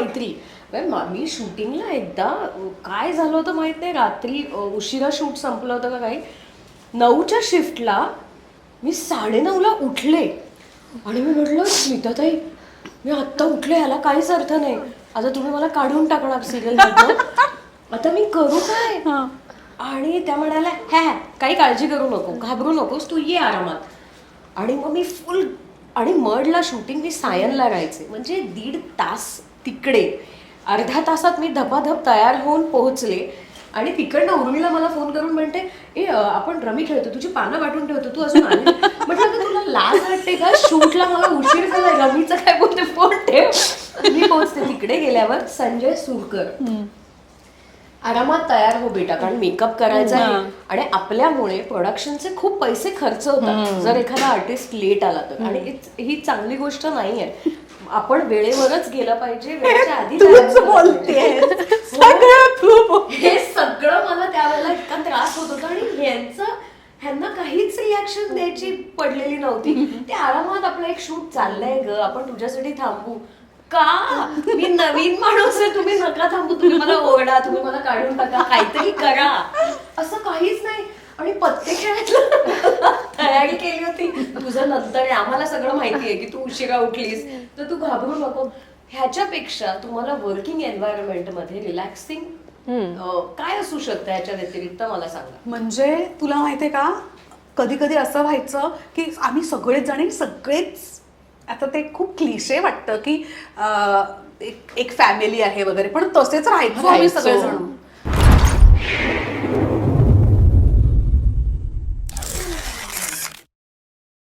मैत्री. मा- शूटिंगला एकदा काय झालं होतं माहीत नाही रात्री उशिरा शूट संपलं होतं का काही नऊच्या शिफ्टला मी साडेनऊला उठले. आणि मी म्हटलं स्मिताताई मी आत्ता उठले याला काहीच अर्थ नाही. आता तुम्ही मला काढून टाकणार सिरियल आता मी करू काय? आणि त्या म्हणाल्या हॅ काही काळजी करू नको घाबरू नकोस तू ये आरामात. आणि मग मी फुल आणि मडला शूटिंग मी सायनला राहायचे. म्हणजे दीड तास तिकडे. अर्ध्या तासात मी धपाधप तयार होऊन पोहोचले आणि तिकडनं उर्मिला मला फोन करून म्हणते ए आपण रमी खेळतो तुझी पानं वाटून ठेवतो तू अजून आली नाही." म्हटलं "अगं, तुला लाज वाटते का? शूटला मला उशीर झालाय रमीचं काय बोलते फोन ठेव. मी पोहोचते तिकडे गेल्यावर संजय सुरकर. आरामात तयार हो बेटा कारण मेकअप करायचा आहे. आणि आपल्यामुळे प्रोडक्शनचे खूप पैसे खर्च होतात. जर एखादा आर्टिस्ट लेट आला तर. आणि ही चांगली गोष्ट नाहीये. आपण वेळेवरच गेलं पाहिजे वेळेच्या आधी तूच सगळं तू हे सगळं मला त्यावेळेला इतका त्रास होत होता आणि यांचं ह्यांना काहीच रिॲक्शन द्यायची पडलेली नव्हती. ते आरामात आपलं एक शूट चाललंय ग आपण तुझ्यासाठी थांबू. का? मी नवीन माणूस आहे तुम्ही नका थांबू तुम्ही मला ओरडा तुम्ही मला काढून टाका काहीतरी करा. असं काहीच नाही. आणि पत्ते खेळायला तयारी केली होती. तुझं नंतर आम्हाला सगळं माहिती आहे की तू उशिरा उठलीस. तर तू घाबरू नको. ह्याच्यापेक्षा तुम्हाला वर्किंग एन्व्हायरमेंटमध्ये रिलॅक्सिंग काय असू शकतं ह्याच्या व्यतिरिक्त मला सांगा? म्हणजे तुला माहितीये का? कधी कधी असं व्हायचं की आम्ही सगळेच जण सगळेच आता ते खूप क्लिशे वाटतं की एक- एक फॅमिली आहे वगैरे पण तसेच राहायचो. आम्ही राहायचो. सगळेजण.